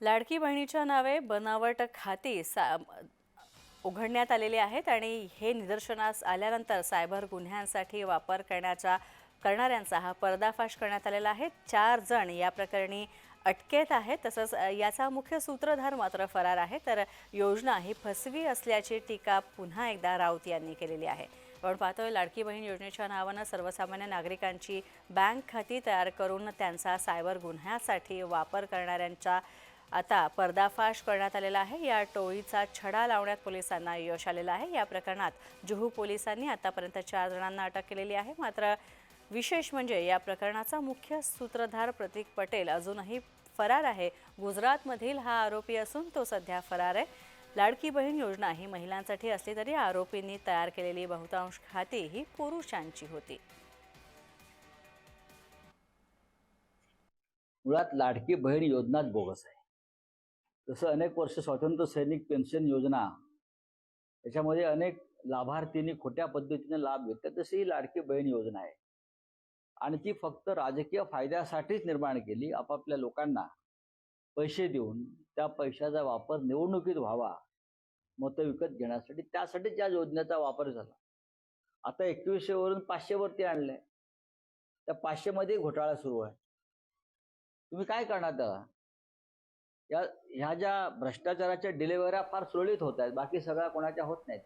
लाडकी बहिणीच्या नावे बनावट खाती सा उघडण्यात आलेली आहेत आणि हे निदर्शनास आल्यानंतर सायबर गुन्ह्यांसाठी वापर करण्याचा करणाऱ्यांचा हा पर्दाफाश करण्यात आलेला आहे. चार जण या प्रकरणी अटकेत आहेत. तसंच याचा मुख्य सूत्रधार मात्र फरार आहे. तर योजना ही फसवी असल्याची टीका पुन्हा एकदा राऊत यांनी केलेली आहे. आपण पाहतोय लाडकी बहीण योजनेच्या नावानं सर्वसामान्य नागरिकांची बँक खाती तयार करून त्यांचा सायबर गुन्ह्यासाठी वापर करणाऱ्यांचा आता पर्दाफाश करण्यात आलेला आहे. या टोळीचा छडा लावण्यात पोलिसांना यश आलेलं आहे. या प्रकरणात जुहू पोलिसांनी आतापर्यंत चार जणांना अटक केलेली आहे. मात्र विशेष म्हणजे या प्रकरणाचा मुख्य सूत्रधार प्रतीक पटेल अजूनही फरार आहे. गुजरातमधील हा आरोपी असून तो सध्या फरार आहे. लाडकी बहीण योजना ही महिलांसाठी असली तरी आरोपींनी तयार केलेली बहुतांश खाती ही पुरुषांची होती. मुळात लाडकी बहीण योजनाच बोगस आहे. जसं अनेक वर्ष स्वातंत्र्य सैनिक पेन्शन योजना याच्यामध्ये अनेक लाभार्थींनी खोट्या पद्धतीने लाभ घेतला तशी ही लाडकी बहीण योजना आहे. आणि ती फक्त राजकीय फायद्यासाठीच निर्माण केली आपापल्या लोकांना पैसे देऊन त्या पैशाचा वापर निवडणुकीत व्हावा मतं विकत घेण्यासाठी त्यासाठी त्या योजनेचा वापर झाला. आता एकवीसशेवरून पाचशेवरती आणलंय. त्या पाचशेमध्ये घोटाळा सुरू आहे. तुम्ही काय करणार त्याला? या ह्या ज्या भ्रष्टाचाराच्या डिलेवऱ्या फार सुरळीत होत आहेत बाकी सगळ्या कोणाच्या होत नाहीत